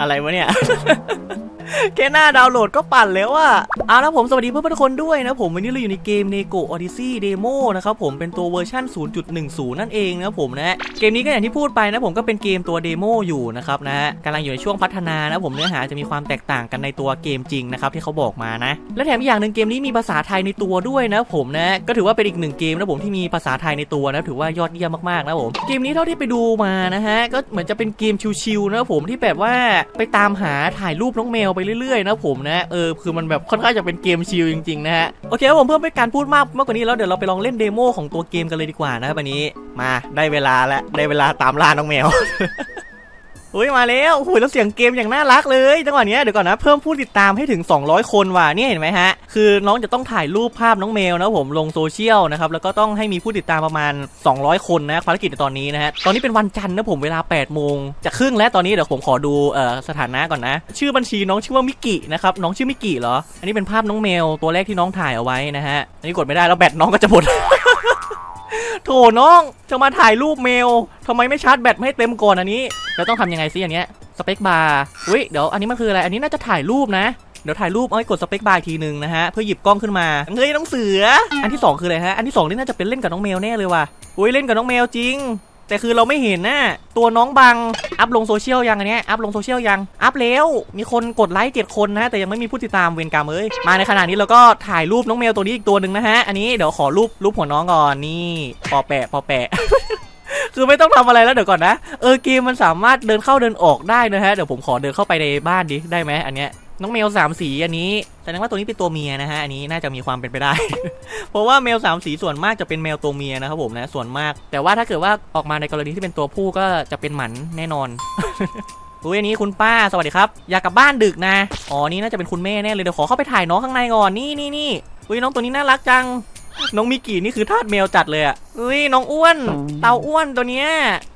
อะไรวะเนี่ย แค่หน้าดาวน์โหลดก็ปั่นแล้วอะเอาละผมสวัสดีเพื่อนๆทุกคนด้วยนะผมวันนี้เราอยู่ในเกม Nego Odyssey Demo นะครับผมเป็นตัวเวอร์ชัน0.10 นั่นเองนะผมนะเกมนี้ก็อย่างที่พูดไปนะผมก็เป็นเกมตัวเดโมอยู่นะครับนะกำลังอยู่ในช่วงพัฒนานะผมเนื้อหาจะมีความแตกต่างกันในตัวเกมจริงนะครับที่เขาบอกมานะ และแถมอีกอย่างหนึ่งเกมนี้มีภาษาไทยในตัวด้วยนะผมนะก็ถือว่าเป็นอีกหนึ่งเกมนะผมที่มีภาษาไทยในตัวนะถือว่ายอดเยี่ยมมากๆนะผมเกมนี้เท่าที่ไปดูมานะฮะก็เหมือนจะเป็นเกมชิวๆนะผมที่แบบว่าไปตามหาถ่ายรูปน้องแมวไปเรื่อยๆนะผมนะเออคือมันแบบค่อนข้างจะเป็นเกมชิลจริงๆนะฮะโอเคครับผมเพิ่มไปการพูดมากมากกว่านี้แล้วเดี๋ยวเราไปลองเล่นเดโมของตัวเกมกันเลยดีกว่านะครับวันนี้มาได้เวลาแล้วได้เวลาตามล่าน้องแมว อุ้ยมาแล้วโอ้โหแล้วเสียงเกมอย่างน่ารักเลยจังหวะเนี้ยเดี๋ยวก่อนนะเพิ่มผู้ติดตามให้ถึง 200 คนว่ะเนี่ยเห็นไหมฮะ คือน้องจะต้องถ่ายรูปภาพน้องแมวนะผมลงโซเชียลนะครับแล้วก็ต้องให้มีผู้ติดตามประมาณ 200 คนนะภารกิจในตอนนี้นะฮะตอนนี้เป็นวันจันทร์นะผมเวลา8โมงจะครึ่งแล้วตอนนี้เดี๋ยวผมขอดูเอ่อสถานะก่อนนะ ชื่อบัญชีน้องชื่อว่ามิกินะครับน้องชื่อมิกิเหรอ อันนี้เป็นภาพน้องแมวตัวแรกที่น้องถ่ายเอาไว้นะฮะอันนี้กดไม่ได้แล้วแบตน้องก็จะหมด โถน้องจะมาถ่ายรูปเมลทำไมไม่ชาร์จแบตไม่เต็มก่อนอันนี้เราต้องทำยังไงซิอันเนี้ยสเปคบาร์อุ้ยเดี๋ยวอันนี้มันคืออะไร อันนี้น่าจะถ่ายรูปนะเดี๋ยวถ่ายรูปเอาให้กดสเปคบาร์ทีหนึ่งนะฮะ เพื่อหยิบกล้องขึ้นมา เฮ้ยน้องเสือ อันที่สองคืออะไรฮะ อันที่สองนี่น่าจะเป็นเล่นกับน้องแมวแน่เลยว่ะ อุ้ยเล่นกับน้องแมวจริง แต่คือเราไม่เห็นนะตัวน้องบัง อัพลงโซเชียลยังอันเนี้ยอัพลงโซเชียลยัง อัพแล้วมีคนกดไลค์เจ็ดคนนะ แต่ยังไม่มีผู้ติดตามเวรกรรมเอ้ยมาในขณะนี้เราก็ถ่ายรูปน้องแมวตัวนี้อีกตัวหนึ่งนะฮะ อันนี้เดี๋ยวขอรูปรูปหัวน้องก่อนนี่ปอแปะปอแปะคือไม่ต้องทำอะไรแล้วเดี๋ยวก่อนนะ เออเกมมันสามารถเดินเข้าเดินออกได้นะฮะ เดี๋ยวผมขอเดินเข้าไปในบ้านดิ ได้ไหมอันเนี้ย น้องแมวสามสีอันนี้แสดงว่าตัวนี้เป็นตัวเมียนะฮะอันนี้น่าจะมีความเป็นไปได้ เพราะว่าแมวสามสีส่วนมากจะเป็นแมวตัวเมียนะครับผมนะส่วนมาก แต่ว่าถ้าเกิดว่าออกมาในกรณีที่เป็นตัวผู้ก็จะเป็นหมันแน่นอนอุ้ยอันนี้คุณป้าสวัสดีครับ อยากกลับบ้านดึกนะอ๋อนี่น่าจะเป็นคุณแม่แน่เลยเดี๋ยวขอเข้าไปถ่ายน้องข้างในก่อนนี่นี่นี่อุ้ยน้องตัวนี้น่ารักจัง น้องมิกินี่คือทาสแมวจัดเลยอะอุ้ยน้องอ้วน เตาอ้วนตัวเนี้ย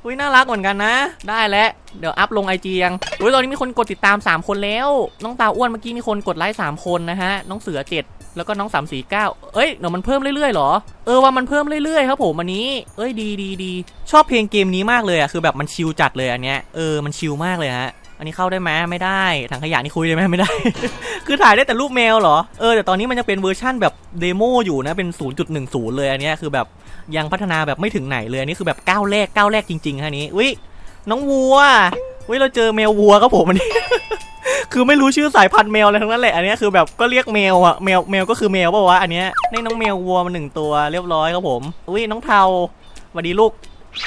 อุ้ยน่ารักเหมือนกันนะ ได้แล้วเดี๋ยวอัพลงไอจียังอุ้ยตอนนี้มีคนกดติดตาม 3 คนแล้ว น้องเตาอ้วนเมื่อกี้มีคนกดไลค์3คนนะฮะ น้องเสือ 7 แล้วก็น้อง 3 4 9 เอ้ยเดี๋ยวมันเพิ่มเรื่อยๆเหรอ เออว่ามันเพิ่มเรื่อยๆครับผมอันนี้ เอ้ยดีดีดีชอบเพลงเกมนี้มากเลยอะคือแบบมันชิลจัดเลยอันเนี้ย เออมันชิลมากเลยฮะ อันนี้เข้าได้ไหมไม่ได้ถังขยะนี่คุยได้ไหมไม่ได้ คือถ่ายได้แต่รูปแมวเหรอ เออแต่ตอนนี้มันจะเป็นเวอร์ชั่นแบบเดโมอยู่นะเป็น 0.10 เลยอันนี้คือแบบยังพัฒนาแบบไม่ถึงไหนเลยอันนี้คือแบบก้าวแรกก้าวแรกจริงๆฮะนี้อุ้ยน้องวัวอุ้ยเราเจอแมววัวครับผมอันนี้คือไม่รู้ชื่อสายพันธุ์แมวอะไรทั้งนั้นแหละอันนี้คือแบบก็เรียกแมวอะแมวแมวก็คือแมวป่าวะอันนี้นี่น้องแมววัวมาหนึ่งตัวเรียบร้อยครับผมอุ้ยน้องเทาสวัสดีลูก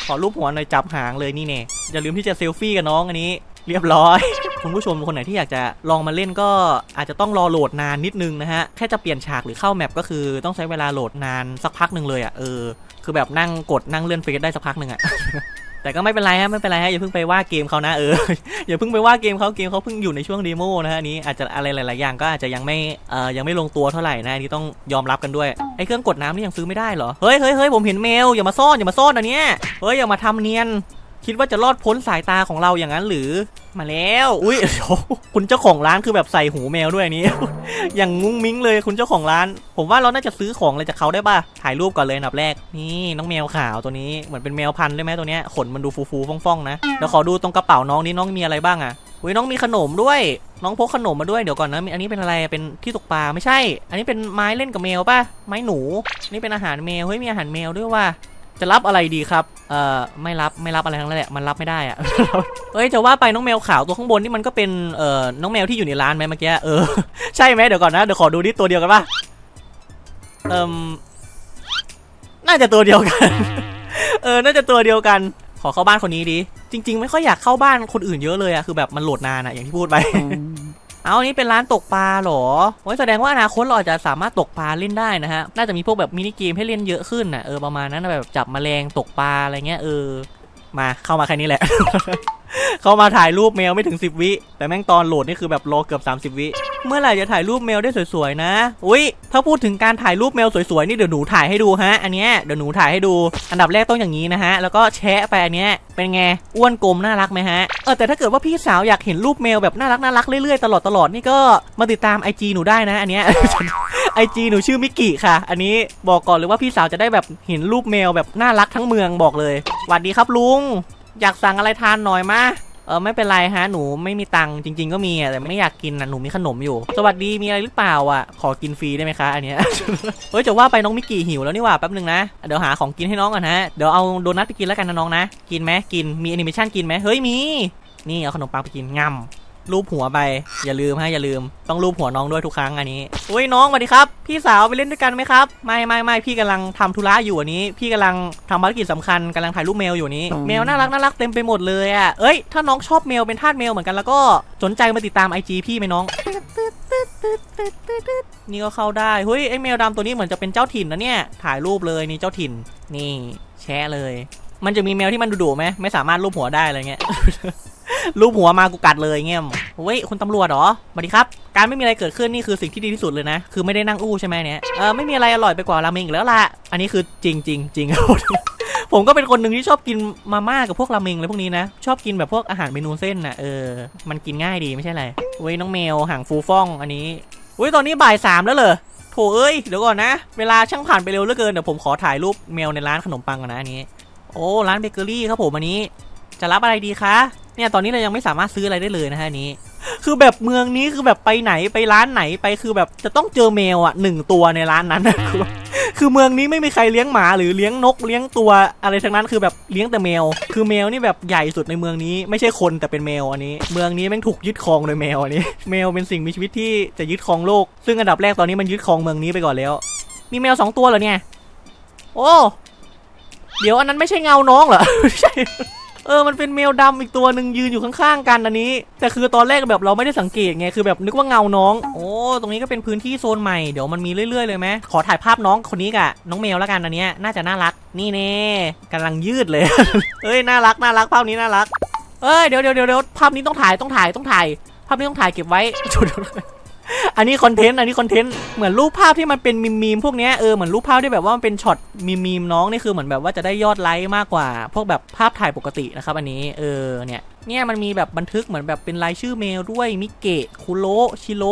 ขอรูปหัวหน่อยจับหางเลยนี่เน่อย่าลืมที่จะเซลฟี่กับน้องอันนี้ เรียบร้อย คุณผู้ชมคนไหนที่อยากจะลองมาเล่นก็อาจจะต้องรอโหลดนานนิดนึงนะฮะ แค่จะเปลี่ยนฉากหรือเข้าแมปก็คือต้องใช้เวลาโหลดนานสักพักหนึ่งเลยอะเออ คือแบบนั่งกดนั่งเลื่อนเฟซได้สักพักหนึ่งอะแต่ก็ไม่เป็นไรฮะไม่เป็นไรฮะอย่าเพิ่งไปว่าเกมเขานะเอออย่าเพิ่งไปว่าเกมเขาเกมเขาเพิ่งอยู่ในช่วงเดโมนะฮะนี้อาจจะอะไรหลายๆอย่างก็อาจจะยังไม่เอ่อยังไม่ลงตัวเท่าไหร่นะอันนี้ต้องยอมรับกันด้วยไอ้เครื่องกดน้ำนี่ยังซื้อไม่ได้เหรอเฮ้ยเฮ้ยเฮ้ยผมเห็นแมวอย่ามาซ่อนอย่ามาซ่อนอันเนี้ยเฮ้ยอย่ามาทำเนียน คิดว่าจะรอดพ้นสายตาของเราอย่างนั้นหรือมาแล้ว อุ้ยเดี๋ยวคุณเจ้าของร้านคือแบบใส่หูแมวด้วยนี้ อย่างมุ้งมิ้งเลยคุณเจ้าของร้าน ผมว่าเราน่าจะซื้อของอะไรจากเขาได้ป่ะ ถ่ายรูปก่อนเลยอันดับแรก นี่น้องแมวขาวตัวนี้ เหมือนเป็นแมวพันธุ์ได้ไหมตัวเนี้ย ขนมันดูฟูๆฟ่องๆนะเดี๋ยวขอดูตรงกระเป๋าน้องนี้น้องมีอะไรบ้างอะอุ้ยน้องมีขนมด้วย น้องพกขนมมาด้วยเดี๋ยวก่อนนะ อันนี้เป็นอะไรเป็นที่ตกปลาไม่ใช่ อันนี้เป็นไม้เล่นกับแมวป่ะ ไม้หนู นี่เป็นอาหารแมว เฮ้ยมีอาหารแมวด้วยว่ะ จะรับอะไรดีครับ เอ่อ ไม่รับ ไม่รับอะไรทั้งนั้นแหละ มันรับไม่ได้อะเฮ้ย จะว่าไปน้องแมวขาวตัวข้างบนนี่มันก็เป็น เอ่อ น้องแมวที่อยู่ในร้านไหมเมื่อกี้ เออ ใช่ไหมเดี๋ยวก่อนนะ เดี๋ยวขอดูดิตัวเดียวกันป่ะเอ่มน่าจะตัวเดียวกัน เออ น่าจะตัวเดียวกัน ขอเข้าบ้านคนนี้ดิ จริง ๆ ไม่ค่อยอยากเข้าบ้านคนอื่นเยอะเลยอะคือแบบมันโหลดนานอะอย่างที่พูดไป เอาอันนี้เป็นร้านตกปลาหรอโอ้ยแสดงว่าอนาคตเราอาจจะสามารถตกปลาเล่นได้นะฮะ น่าจะมีพวกแบบมินิเกมให้เล่นเยอะขึ้นน่ะเออประมาณนั้นแบบจับแมลงตกปลาอะไรเงี้ยเออ มาเข้ามาแค่นี้แหละ เข้ามาถ่ายรูปแมวไม่ถึง 10 วิ แต่แม่งตอนโหลดนี่คือแบบรอเกือบ 30 วิ เมื่อไหร่จะถ่ายรูปแมวได้สวยๆนะ อุ้ย ถ้าพูดถึงการถ่ายรูปแมวสวยๆนี่เดี๋ยวหนูถ่ายให้ดูฮะ อันเนี้ยเดี๋ยวหนูถ่ายให้ดู อันดับแรกต้องอย่างนี้นะฮะ แล้วก็แชะไปอันเนี้ย เป็นไง อ้วนกลมน่ารักไหมฮะ เออแต่ถ้าเกิดว่าพี่สาวอยากเห็นรูปแมวแบบน่ารักน่ารักเรื่อยๆตลอดตลอดนี่ก็มาติดตาม IG หนูได้นะอันเนี้ย IG หนูชื่อมิกกี้ค่ะ อันนี้บอกก่อนเลยว่าพี่สาวจะได้แบบเห็นรูปแมวแบบน่ารักทั้งเมืองบอกเลยสวัสดีครับลุง อยากสั่งอะไรทานหน่อยมาเออไม่เป็นไรฮะหนูไม่มีตังค์จริง ๆ ก็มีอะแต่ไม่อยากกินนะหนูมีขนมอยู่ สวัสดีมีอะไรหรือเปล่าอะขอกินฟรีได้ไหมคะอันเนี้ย เฮ้ยจะว่าไปน้องมิกกี้หิวแล้วนี่หว่าแป๊บนึงนะเดี๋ยวหาของกินให้น้องก่อนฮะเดี๋ยวเอาโดนัทไปกินแล้วกันนะน้องนะ กินไหมกินมีแอนิเมชันกินไหมเฮ้ยมี นี่เอาขนมปังไปกินงำ รูปหัวไป อย่าลืมฮะอย่าลืม ต้องรูปหัวน้องด้วยทุกครั้งอันนี้อุ้ยน้องสวัสดีครับ พี่สาวไปเล่นด้วยกันไหมครับ ไม่ไม่ไม่พี่กำลังทำธุระอยู่อันนี้ พี่กำลังทำภารกิจสำคัญกำลังถ่ายรูปแมวอยู่นี้แมวน่ารักน่ารักเต็มไปหมดเลยอะเอ้ยถ้าน้องชอบแมวเป็นทาสแมวเหมือนกันแล้วก็สนใจมาติดตาม IG พี่ไหมน้องนี่ก็เข้าได้เฮ้ยไอแมวดำตัวนี้เหมือนจะเป็นเจ้าถิ่นนะเนี่ยถ่ายรูปเลยนี่เจ้าถิ่น นี่แชะเลย มันจะมีแมวที่มันดุๆไหมไม่สามารถรูปหัวได้อะไรเงี้ย รูปหัวมากูกัดเลยเงี้ยเฮ้ยคุณตำรวจเหรอสวัสดีครับ การไม่มีอะไรเกิดขึ้นนี่คือสิ่งที่ดีที่สุดเลยนะ คือไม่ได้นั่งอู้ใช่ไหมเนี่ย เออไม่มีอะไรอร่อยไปกว่าราเมงอีกแล้วล่ะ อันนี้คือจริงจริงจริงผมก็เป็นคนหนึ่งที่ชอบกินมาม่ากับพวกราเมงอะไรพวกนี้นะ ชอบกินแบบพวกอาหารเมนูเส้นนะเออ มันกินง่ายดีไม่ใช่อะไรเว้ยน้องแมวหางฟูฟ่องอันนี้เว้ยตอนนี้บ่ายสามแล้วเหรอโถเอ้ยเดี๋ยวก่อนนะ เวลาช่างผ่านไปเร็วเหลือเกินเดี๋ยวผมขอถ่ายรูปแมวในร้านขนมปังก่อนนะอันนี้ โอ้ร้านเบเกอรี่ครับผมอันนี้ จะรับอะไรดีคะ เนี่ยตอนนี้เรายังไม่สามารถซื้ออะไรได้เลยนะฮะนี้ คือแบบเมืองนี้คือแบบไปไหนไปร้านไหนไปคือแบบจะต้องเจอแมวอะหนึ่งตัวในร้านนั้นคือคือเมืองนี้ไม่มีใครเลี้ยงหมาหรือเลี้ยงนกเลี้ยงตัวอะไรทั้งนั้นคือแบบเลี้ยงแต่แมว คือแมวนี่แบบใหญ่สุดในเมืองนี้ไม่ใช่คนแต่เป็นแมวอันนี้ เมืองนี้แม่งถูกยึดครองโดยแมวอันนี้ แมวเป็นสิ่งมีชีวิตที่จะยึดครองโลก ซึ่งอันดับแรกตอนนี้มันยึดครองเมืองนี้ไปก่อนแล้ว มีแมวสองตัวเหรอเนี่ย โอ้ เดี๋ยวอันนั้นไม่ใช่เงาน้องเหรอใช่ เออมันเป็นแมวดำอีกตัวหนึ่งยืนอยู่ข้างๆกันอันนี้ แต่คือตอนแรกแบบเราไม่ได้สังเกตไงคือแบบนึกว่าเงาน้อง โอ้ตรงนี้ก็เป็นพื้นที่โซนใหม่เดี๋ยวมันมีเรื่อยๆเลยไหมขอถ่ายภาพน้องคนนี้กับน้องแมวแล้วกันอันนี้น่าจะน่ารักนี่เน่กำลังยืดเลยเอ้ยน่ารักน่ารักภาพนี้น่ารักเอ้ยเดี๋ยวเดี๋ยวเดี๋ยวเดี๋ยวภาพนี้ต้องถ่ายต้องถ่ายต้องถ่าย ภาพนี้ต้องถ่ายเก็บไว้ อันนี้คอนเทนต์ อันนี้คอนเทนต์ เหมือนรูปภาพที่มันเป็นมีมมีมพวกนี้เออ เหมือนรูปภาพที่แบบว่ามันเป็นช็อตมีมมีมน้องนี่คือเหมือนแบบว่าจะได้ยอดไลค์มากกว่า พวกแบบภาพถ่ายปกตินะครับ อันนี้ เออ เนี่ย เนี่ยมันมีแบบบันทึกเหมือนแบบเป็นรายชื่อเมลด้วย มิเกะ คุโรชิโร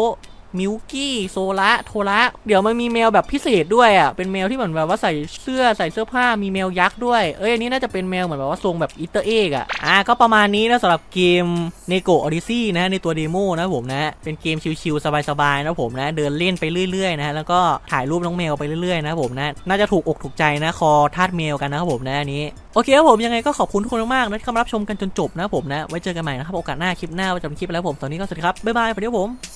มิวกี้โซระโทระเดี๋ยวมันมีแมวแบบพิเศษด้วยอะเป็นแมวที่เหมือนแบบว่าใส่เสื้อใส่เสื้อผ้ามีแมวยักษ์ด้วยเอ้ยอันนี้น่าจะเป็นแมวเหมือนแบบว่าทรงแบบอิตเตอร์เอกอะอะก็ประมาณนี้นะสำหรับเกม n e g o Odyssey นะในตัวเดโมนะผมนะเป็นเกมชิลๆสบายๆนะผมนะเดินเล่นไปเรื่อยๆนะแล้วก็ถ่ายรูปน้องแมวไปเรื่อยๆนะผมนะน่าจะถูกอกถูกใจนะคอทาสแมวกันนะครับผมนะอันนี้โอเคครับผมยังไงก็ขอบคุณทุกคนมากๆนะที่เข้ามารับชมกันจนจบนะผมนะไว้เจอกันใหม่นะครับโอกาสหน้าคลิปหน้าไว้จำคลิปไปแล้วผมตอนนี้ก็สวัสดีครับบ๊ายบายสวัสดีครับผม